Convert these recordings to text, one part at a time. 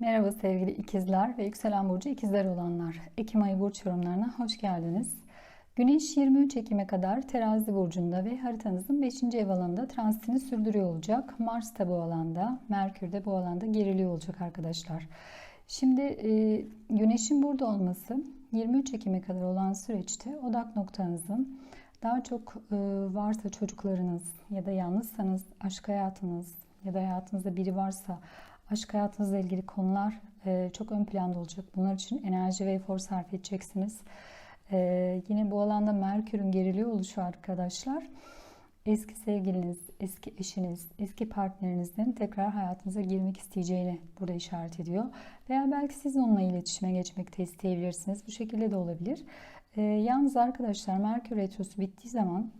Merhaba sevgili ikizler ve yükselen burcu ikizler olanlar. Ekim ayı burç yorumlarına hoş geldiniz. Güneş 23 Ekim'e kadar terazi burcunda ve haritanızın 5. ev alanında transitini sürdürüyor olacak. Mars da bu alanda, Merkür de bu alanda geriliyor olacak arkadaşlar. Şimdi e, güneşin burada olması 23 Ekim'e kadar olan süreçte odak noktanızın daha çok e, varsa çocuklarınız ya da yalnızsanız aşk hayatınız ya da hayatınızda biri varsa aşk hayatınızla ilgili konular e, çok ön planda olacak. Bunlar için enerji ve efor sarf edeceksiniz. E, yine bu alanda Merkür'ün geriliyor oluşu arkadaşlar. Eski sevgiliniz, eski eşiniz, eski partnerinizin tekrar hayatınıza girmek isteyeceğini burada işaret ediyor. Veya belki siz onunla iletişime geçmek de isteyebilirsiniz. Bu şekilde de olabilir. E, yalnız arkadaşlar Merkür Retrosu bittiği zaman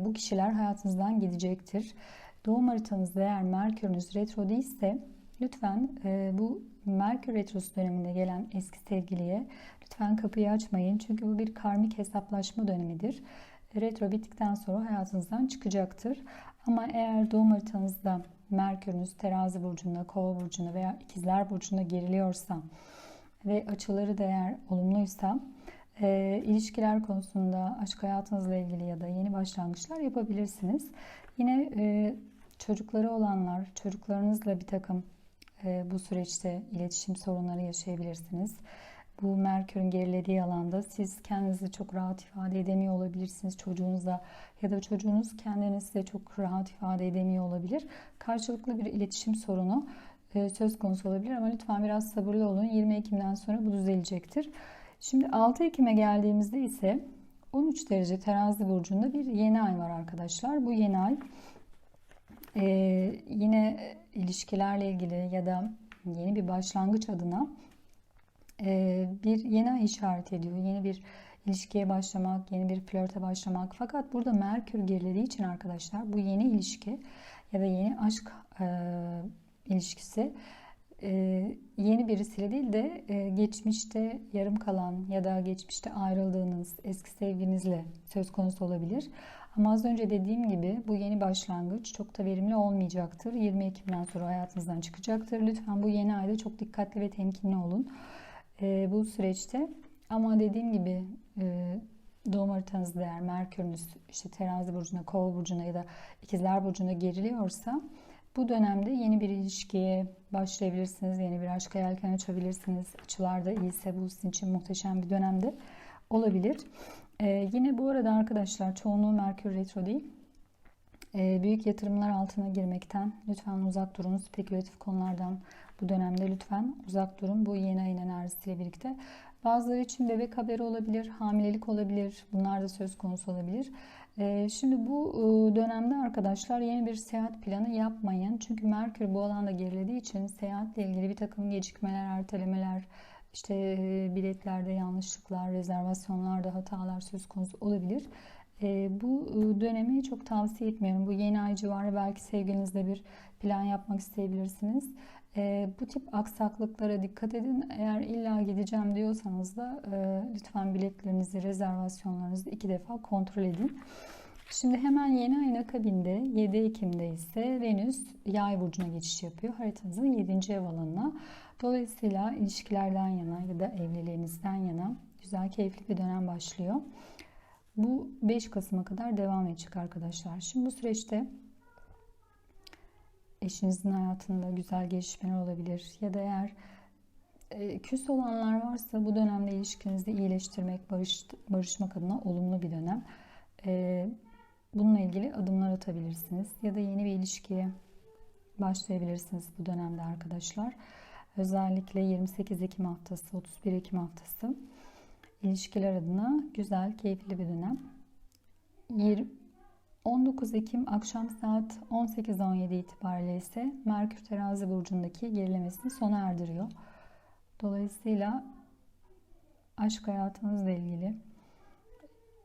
bu kişiler hayatınızdan gidecektir. Doğum haritanızda eğer Merkür'ünüz retro değilse lütfen e, bu Merkür retrosu döneminde gelen eski sevgiliye lütfen kapıyı açmayın. Çünkü bu bir karmik hesaplaşma dönemidir. Retro bittikten sonra hayatınızdan çıkacaktır. Ama eğer doğum haritanızda Merkür'ünüz terazi burcunda, kova burcunda veya ikizler burcunda geriliyorsa ve açıları da eğer olumluysa e, ilişkiler konusunda aşk hayatınızla ilgili ya da yeni başlangıçlar yapabilirsiniz. Yine e, çocukları olanlar, çocuklarınızla bir takım e, bu süreçte iletişim sorunları yaşayabilirsiniz. Bu Merkür'ün gerilediği alanda siz kendinizi çok rahat ifade edemiyor olabilirsiniz çocuğunuzla ya da çocuğunuz kendinizi de çok rahat ifade edemiyor olabilir. Karşılıklı bir iletişim sorunu e, söz konusu olabilir ama lütfen biraz sabırlı olun. 20 Ekim'den sonra bu düzelecektir. Şimdi 6 Ekim'e geldiğimizde ise 13 derece terazi burcunda bir yeni ay var arkadaşlar. Bu yeni ay ee, yine ilişkilerle ilgili ya da yeni bir başlangıç adına e, bir yeni ay işaret ediyor. Yeni bir ilişkiye başlamak, yeni bir flörte başlamak. Fakat burada Merkür gerilediği için arkadaşlar bu yeni ilişki ya da yeni aşk e, ilişkisi e, yeni birisiyle değil de e, geçmişte yarım kalan ya da geçmişte ayrıldığınız eski sevginizle söz konusu olabilir. Ama az önce dediğim gibi bu yeni başlangıç çok da verimli olmayacaktır. 20 Ekim'den sonra hayatınızdan çıkacaktır. Lütfen bu yeni ayda çok dikkatli ve temkinli olun e, bu süreçte. Ama dediğim gibi e, doğum haritanızda eğer Merkür'ünüz işte terazi burcuna, kova burcuna ya da ikizler burcuna geriliyorsa bu dönemde yeni bir ilişkiye başlayabilirsiniz. Yeni bir aşka yelken açabilirsiniz. Açılar da iyiyse bu sizin için muhteşem bir dönemde olabilir. Ee, yine bu arada arkadaşlar çoğunluğu Merkür Retro değil. Ee, büyük yatırımlar altına girmekten lütfen uzak durun. Spekülatif konulardan bu dönemde lütfen uzak durun. Bu yeni ayın enerjisiyle birlikte. Bazıları için bebek haberi olabilir, hamilelik olabilir. Bunlar da söz konusu olabilir. Ee, şimdi bu e, dönemde arkadaşlar yeni bir seyahat planı yapmayın. Çünkü Merkür bu alanda gerilediği için seyahatle ilgili bir takım gecikmeler, ertelemeler, işte e, biletlerde yanlışlıklar, rezervasyonlarda hatalar söz konusu olabilir. E, bu e, dönemi çok tavsiye etmiyorum. Bu yeni ay civarı belki sevgilinizle bir plan yapmak isteyebilirsiniz. Bu tip aksaklıklara dikkat edin. Eğer illa gideceğim diyorsanız da lütfen biletlerinizi, rezervasyonlarınızı iki defa kontrol edin. Şimdi hemen yeni ayın akabinde 7 Ekim'de ise Venüs yay burcuna geçiş yapıyor. Haritanızın 7. ev alanına. Dolayısıyla ilişkilerden yana ya da evliliğinizden yana güzel keyifli bir dönem başlıyor. Bu 5 Kasım'a kadar devam edecek arkadaşlar. Şimdi bu süreçte eşinizin hayatında güzel gelişmeler olabilir ya da eğer e, küs olanlar varsa bu dönemde ilişkinizi iyileştirmek, barış, barışmak adına olumlu bir dönem. E, bununla ilgili adımlar atabilirsiniz ya da yeni bir ilişkiye başlayabilirsiniz bu dönemde arkadaşlar. Özellikle 28 Ekim haftası, 31 Ekim haftası ilişkiler adına güzel, keyifli bir dönem. 19 Ekim akşam saat 18-17 itibariyle ise Merkür Terazi burcundaki gerilemesini sona erdiriyor. Dolayısıyla aşk hayatınızla ilgili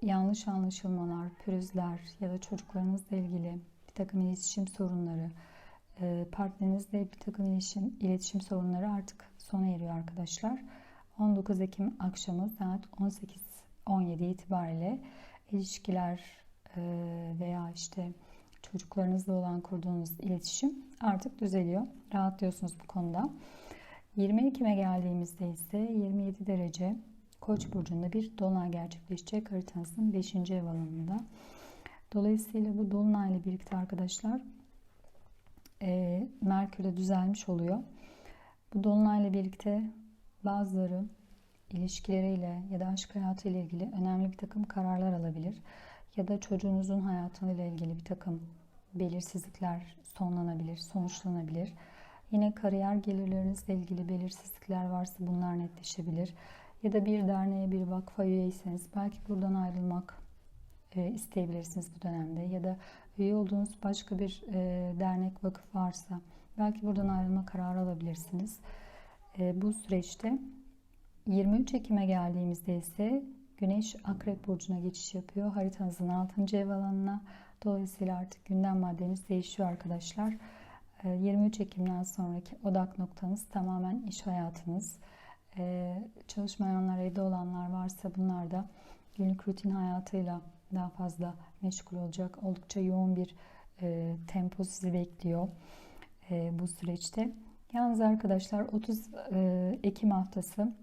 yanlış anlaşılmalar, pürüzler ya da çocuklarınızla ilgili bir takım iletişim sorunları, e, partnerinizle bir takım iletişim, iletişim sorunları artık sona eriyor arkadaşlar. 19 Ekim akşamı saat 18-17 itibariyle ilişkiler veya işte çocuklarınızla olan kurduğunuz iletişim artık düzeliyor. Rahatlıyorsunuz bu konuda. 20 Ekim'e geldiğimizde ise 27 derece Koç burcunda bir dolunay gerçekleşecek haritanızın 5. ev alanında. Dolayısıyla bu dolunayla birlikte arkadaşlar e, Merkür de düzelmiş oluyor. Bu dolunayla birlikte bazıları ilişkileriyle ya da aşk hayatı ile ilgili önemli bir takım kararlar alabilir. Ya da çocuğunuzun hayatıyla ilgili bir takım belirsizlikler sonlanabilir, sonuçlanabilir. Yine kariyer gelirlerinizle ilgili belirsizlikler varsa bunlar netleşebilir. Ya da bir derneğe, bir vakfa üyeyseniz belki buradan ayrılmak e, isteyebilirsiniz bu dönemde. Ya da üye olduğunuz başka bir e, dernek, vakıf varsa belki buradan ayrılma kararı alabilirsiniz. E, bu süreçte 23 Ekim'e geldiğimizde ise Güneş Akrep Burcu'na geçiş yapıyor. Haritanızın 6. ev alanına. Dolayısıyla artık gündem maddeniz değişiyor arkadaşlar. 23 Ekim'den sonraki odak noktanız tamamen iş hayatınız. Çalışmayanlar, evde olanlar varsa bunlar da günlük rutin hayatıyla daha fazla meşgul olacak. Oldukça yoğun bir tempo sizi bekliyor bu süreçte. Yalnız arkadaşlar 30 Ekim haftası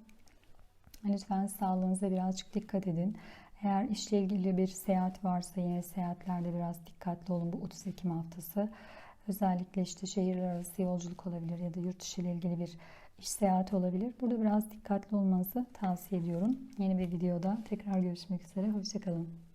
lütfen sağlığınıza birazcık dikkat edin. Eğer işle ilgili bir seyahat varsa yine seyahatlerde biraz dikkatli olun bu 30 Ekim haftası. Özellikle işte şehirler arası yolculuk olabilir ya da yurt dışı ile ilgili bir iş seyahati olabilir. Burada biraz dikkatli olmanızı tavsiye ediyorum. Yeni bir videoda tekrar görüşmek üzere. Hoşçakalın.